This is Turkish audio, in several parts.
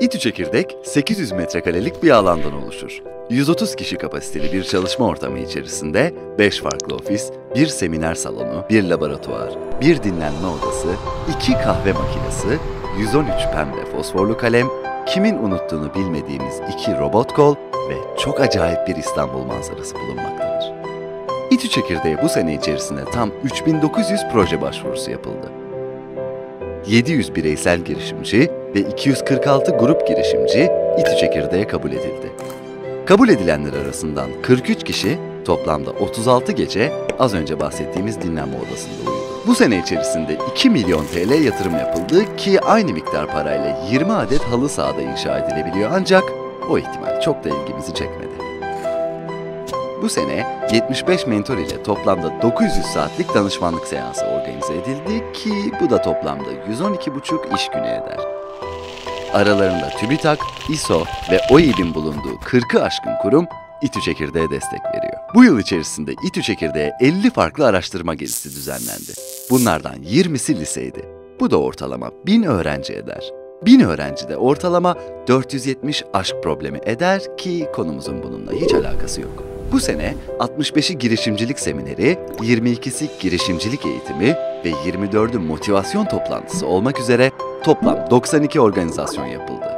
İTÜ Çekirdek 800 metrekarelik bir alandan oluşur. 130 kişi kapasiteli bir çalışma ortamı içerisinde 5 farklı ofis, bir seminer salonu, bir laboratuvar, bir dinlenme odası, 2 kahve makinesi, 113 pembe fosforlu kalem, kimin unuttuğunu bilmediğimiz 2 robot kol ve çok acayip bir İstanbul manzarası bulunmaktadır. İTÜ Çekirdeğe bu sene içerisinde tam 3900 proje başvurusu yapıldı. 700 bireysel girişimci ve 246 grup girişimci İTÜ Çekirdeğe kabul edildi. Kabul edilenler arasından 43 kişi toplamda 36 gece az önce bahsettiğimiz dinlenme odasında uyudu. Bu sene içerisinde 2 milyon TL yatırım yapıldı ki aynı miktar parayla 20 adet halı sahada inşa edilebiliyor ancak o ihtimal çok da ilgimizi çekmedi. Bu sene 75 mentor ile toplamda 900 saatlik danışmanlık seansı organize edildi ki bu da toplamda 112,5 iş günü eder. Aralarında TÜBİTAK, İSO ve OİB'in bulunduğu 40'ı aşkın kurum İTÜ Çekirdeğe destek veriyor. Bu yıl içerisinde İTÜ Çekirdeğe 50 farklı araştırma gezisi düzenlendi. Bunlardan 20'si liseydi. Bu da ortalama 1000 öğrenci eder. 1000 öğrenci de ortalama 470 aşk problemi eder ki konumuzun bununla hiç alakası yok. Bu sene 65'i girişimcilik semineri, 22'si girişimcilik eğitimi ve 24'ü motivasyon toplantısı olmak üzere toplam 92 organizasyon yapıldı.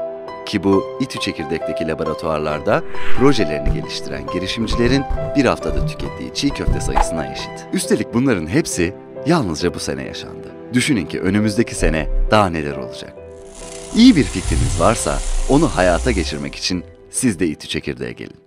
Ki bu İTÜ Çekirdek'teki laboratuvarlarda projelerini geliştiren girişimcilerin bir haftada tükettiği çiğ köfte sayısına eşit. Üstelik bunların hepsi yalnızca bu sene yaşandı. Düşünün ki önümüzdeki sene daha neler olacak. İyi bir fikriniz varsa onu hayata geçirmek için siz de İTÜ Çekirdeğe gelin.